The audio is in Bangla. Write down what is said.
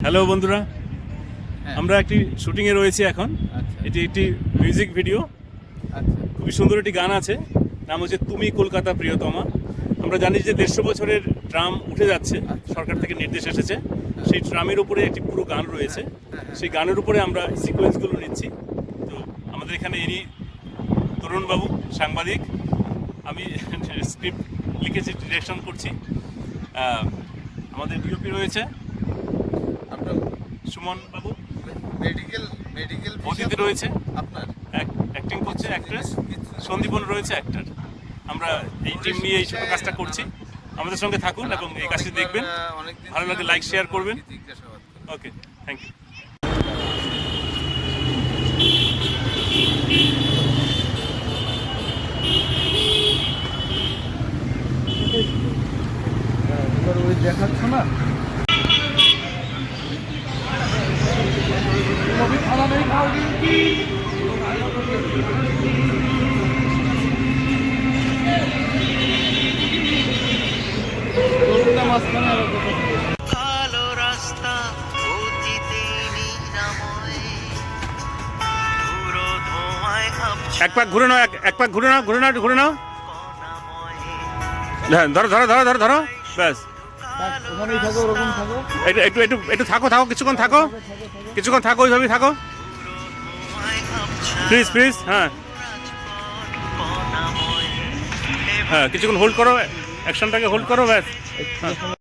হ্যালো বন্ধুরা। হ্যাঁ। আমরা একটি শুটিংয়ে রয়েছি এখন। আচ্ছা। এটি একটি মিউজিক ভিডিও আচ্ছা। খুবই সুন্দর একটি গান আছে। নাম হচ্ছে তুমি কলকাতা প্রিয়তমা আমরা জানি যে দেড়শো বছরের ট্রাম উঠে যাচ্ছে। আচ্ছা। সরকার থেকে নির্দেশ এসেছে। সেই ট্রামের উপরে একটি পুরো গান রয়েছে। হ্যাঁ, সেই গানের উপরে আমরা সিকোয়েন্সগুলো নিচ্ছি। তো আমাদের এখানে ইনি তরুণবাবু সাংবাদিক। আমি স্ক্রিপ্ট লিখেছি ডিরেকশন করছি। আমাদের ডিওপি রয়েছে। সুমন বাবু। মেডিকেল মেডিকেল অতিথি রয়েছে। আপনার? অ্যাক্টিং করছে অ্যাক্ট্রেস সন্দীপন রয়েছে অ্যাক্টর আমরা এই টিম নিয়ে এই ছোট কাজটা করছি। আমাদের সঙ্গে থাকুন এবং এই কাজটি দেখবেন। ভালো লাগলে লাইক শেয়ার করবেন। ওকে থ্যাংক ইউ এবার দেখাচ্ছ না? আর রাস্তা এক পাক ঘুরে নাও এক- পাক ঘুরে নাও ঘুরে নাও ঘুরে নাও। হ্যাঁ ধরো ধরো ধরো ধরো ধরো। ব্যাস। থাকো ওরকম থাকো। একটু একটু একটু থাকো থাকো কিছুক্ষণ থাকো। কিছুক্ষণ থাকো ওইভাবেই থাকো। প্লিজ প্লিজ হ্যাঁ। হ্যাঁ কিছুক্ষণ হোল্ড করো অ্যাকশনটাকে হোল্ড করো ব্যাস। হ্যাঁ।